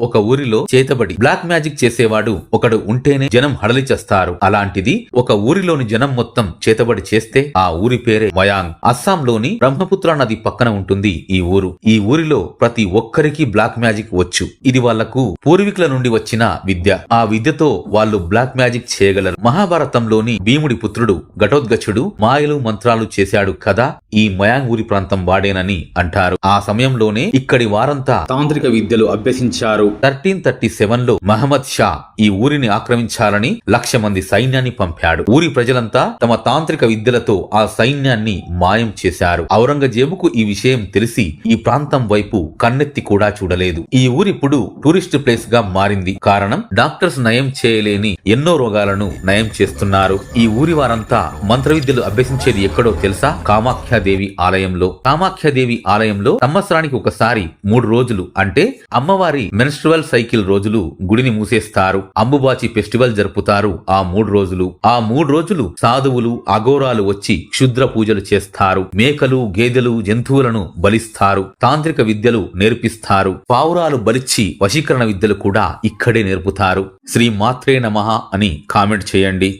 ఒక ఊరిలో చేతబడి బ్లాక్ మ్యాజిక్ చేసేవాడు ఒకడు ఉంటేనే జనం హడలి చేస్తారు. అలాంటిది ఒక ఊరిలోని జనం మొత్తం చేతబడి చేస్తే ఆ ఊరి పేరే మయాంగ్ అస్సాంలోని బ్రహ్మపుత్ర నది పక్కన ఉంటుంది ఈ ఊరు. ఈ ఊరిలో ప్రతి ఒక్కరికి బ్లాక్ మ్యాజిక్ వచ్చు. ఇది వాళ్ళకు పూర్వీకుల నుండి వచ్చిన విద్య. ఆ విద్యతో వాళ్ళు బ్లాక్ మ్యాజిక్ చేయగలరు. మహాభారతంలోని భీముడి పుత్రుడు ఘటోద్గచుడు మాయలు మంత్రాలు చేశాడు కదా ఈ మయాంగ్ ఊరి ప్రాంతం వాడేనని అంటారు. ఆ సమయంలోనే ఇక్కడి వారంతా తాంత్రిక విద్యలు అభ్యసించారు. థర్టీన్ థర్టీ సెవెన్లో మహమ్మద్ షా ఈ ఊరిని ఆక్రమించాలని లక్ష మంది సైన్యాన్ని పంపాడు. ఊరి ప్రజలంతా తమ తాంత్రిక విద్యలతో ఆ సైన్యాన్ని మాయం చేశారు. ఔరంగజేబుకు ఈ విషయం తెలిసి ఈ ప్రాంతం వైపు కన్నెత్తి కూడా చూడలేదు. ఈ ఊరిప్పుడు టూరిస్ట్ ప్లేస్గా మారింది. కారణం డాక్టర్స్ నయం చేయలేని ఎన్నో రోగాలను నయం చేస్తున్నారు. ఈ ఊరి వారంతా మంత్ర విద్యలు అభ్యసించేది ఎక్కడో తెలుసా? కామాఖ్యాదేవి ఆలయంలో. కామాఖ్యాదేవి ఆలయంలో సంవత్సరానికి ఒకసారి మూడు రోజులు అంటే అమ్మవారి మెన్స్ట్రువల్ సైకిల్ రోజులు గుడిని మూసేస్తారు అంబుబాచి ఫెస్టివల్ జరుపుతారు ఆ మూడు రోజులు. ఆ మూడు రోజులు సాధువులు అఘోరాలు వచ్చి క్షుద్ర పూజలు చేస్తారు మేకలు గేదెలు జంతువులను బలిస్తారు తాంత్రిక విద్యలు నేర్పిస్తారు పావురాలు బలిచ్చి వశీకరణ విద్యలు కూడా ఇక్కడే నేర్పుతారు. శ్రీ మాత్రే నమః అని కామెంట్ చేయండి.